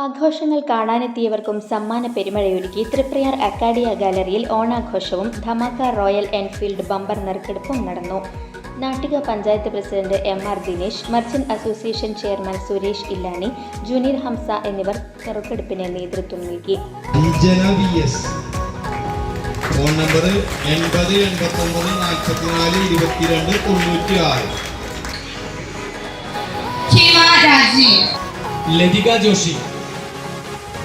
ആഘോഷങ്ങൾ കാണാനെത്തിയവർക്കും സമ്മാന പെരുമഴയൊരുക്കി തൃപ്രയാർ അക്കാഡിയ ഗാലറിയിൽ ഓണാഘോഷവും ധമാക്ക റോയൽ എൻഫീൽഡ് ബമ്പർ നറുക്കെടുപ്പും നടന്നു. Nattika panchayat president M R Dinesh merchant association chairman Suresh Illani junior Hamsa എന്നിവർ നറുക്കെടുപ്പിന് നേതൃത്വം നൽകി. ഫോൺ നമ്പർ എൺപത് എൺപത്തൊമ്പത് നാൽപ്പത്തിനാല് ഇരുപത്തിരണ്ട് തൊണ്ണൂറ്റി ആറ് Lathika Joshi.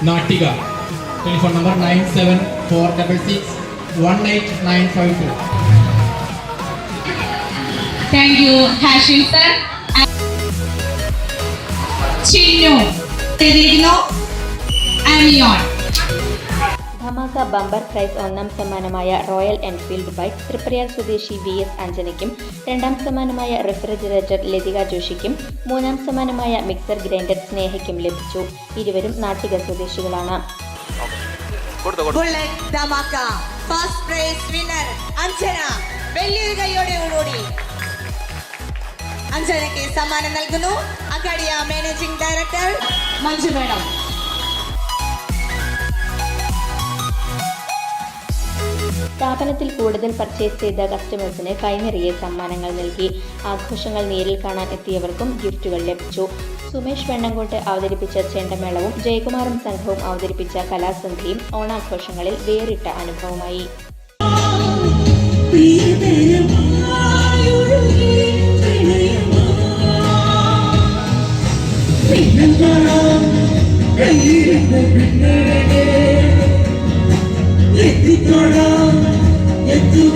Nattika. Telephone number nine seven four double six one eight nine five two. Thank you Hashim sir Chinnu ഫെഡിഗ്നോ ആമിയോൺ ധമാക്ക ബമ്പർ പ്രൈസ് ഒന്നാം സമ്മാനമായ റോയൽ എൻഫീൽഡ് ബൈക്ക് തൃപ്രയാർ സ്വദേശി വി എസ് അഞ്ജനയ്ക്കും രണ്ടാം സമ്മാനമായ റെഫ്രിജറേറ്റർ ലതിക ജോഷിക്കും മൂന്നാം സമ്മാനമായ മിക്സർ ഗ്രൈൻഡർ സ്നേഹയ്ക്കും ലഭിച്ചു. ഇരുവരും നാട്ടിക സ്വദേശികളാണ്. Bullet dhamaka. First prize winner Anjana. വലിയൊരു കൈയോടെ ഓടി. അഞ്ജനയ്ക്ക് സമ്മാനം നൽകുന്നു. Acadia managing director Manju madam സ്ഥാപനത്തിൽ കൂടുതൽ പർച്ചേസ് ചെയ്ത കസ്റ്റമേഴ്സിന് കൈനിറിയ സമ്മാനങ്ങൾ നൽകി. ആഘോഷങ്ങൾ നേരിൽ കാണാൻ എത്തിയവർക്കും ഗിഫ്റ്റുകൾ ലഭിച്ചു. സുമേഷ് വെണ്ണങ്കോട്ട് അവതരിപ്പിച്ച ചെണ്ടമേളവും ജയകുമാറും സംഘവും അവതരിപ്പിച്ച കലാസന്ധ്യയും ഓണാഘോഷങ്ങളിൽ വേറിട്ട അനുഭവമായി. എത്തുകില്ല